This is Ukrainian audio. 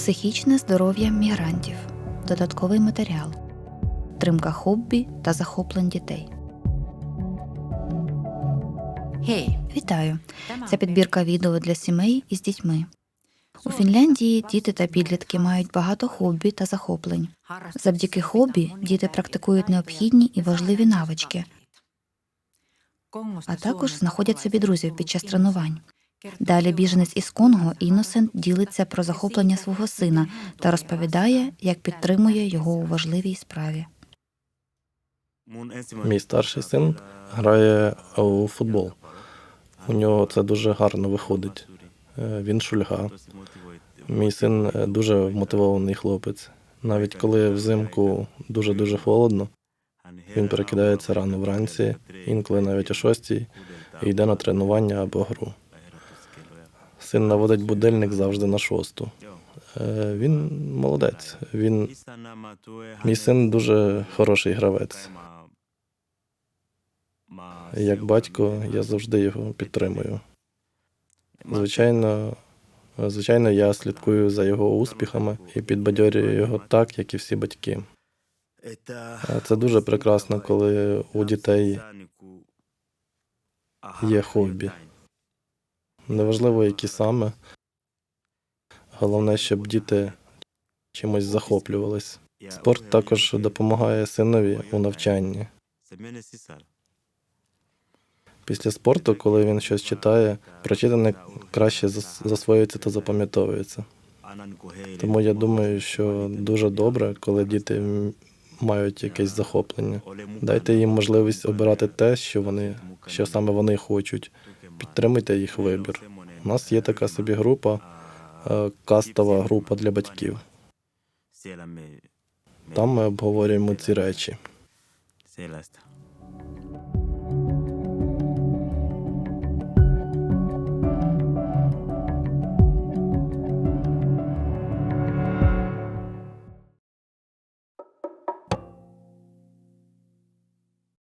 Психічне здоров'я мігрантів. Додатковий матеріал. Тримка хобі та захоплень дітей. Hei, Вітаю! Це підбірка відео для сімей із дітьми. У Фінляндії діти та підлітки мають багато хобі та захоплень. Завдяки хобі діти практикують необхідні і важливі навички, а також знаходять собі друзів під час тренувань. Далі біженець із Конго Іносент ділиться про захоплення свого сина та розповідає, як підтримує його у важливій справі. Мій старший син грає у футбол. У нього це дуже гарно виходить. Е, Він шульга. Мій син е, дуже вмотивований хлопець. Навіть коли взимку дуже дуже холодно, він перекидається рано вранці, інколи навіть о шостій, і йде на тренування або гру. Син наводить будильник завжди на шосту. Е, Він молодець. Він мій син дуже хороший гравець. Як батько, я завжди його підтримую. Звичайно, звичайно, я слідкую за його успіхами і підбадьорюю його так, як і всі батьки. Е, Це дуже прекрасно, коли у дітей є хобі. Неважливо, які саме. Головне, щоб діти чимось захоплювались. Спорт також допомагає синові у навчанні. Після спорту, коли він щось читає, прочитане краще зас- засвоюється та запам'ятовується. Тому я думаю, що дуже добре, коли діти мають якесь захоплення. Дайте їм можливість обирати те, що вони, що саме вони хочуть. Підтримуйте їх вибір. У нас є така собі група, е, кастова група для батьків. Там ми обговорюємо ці речі.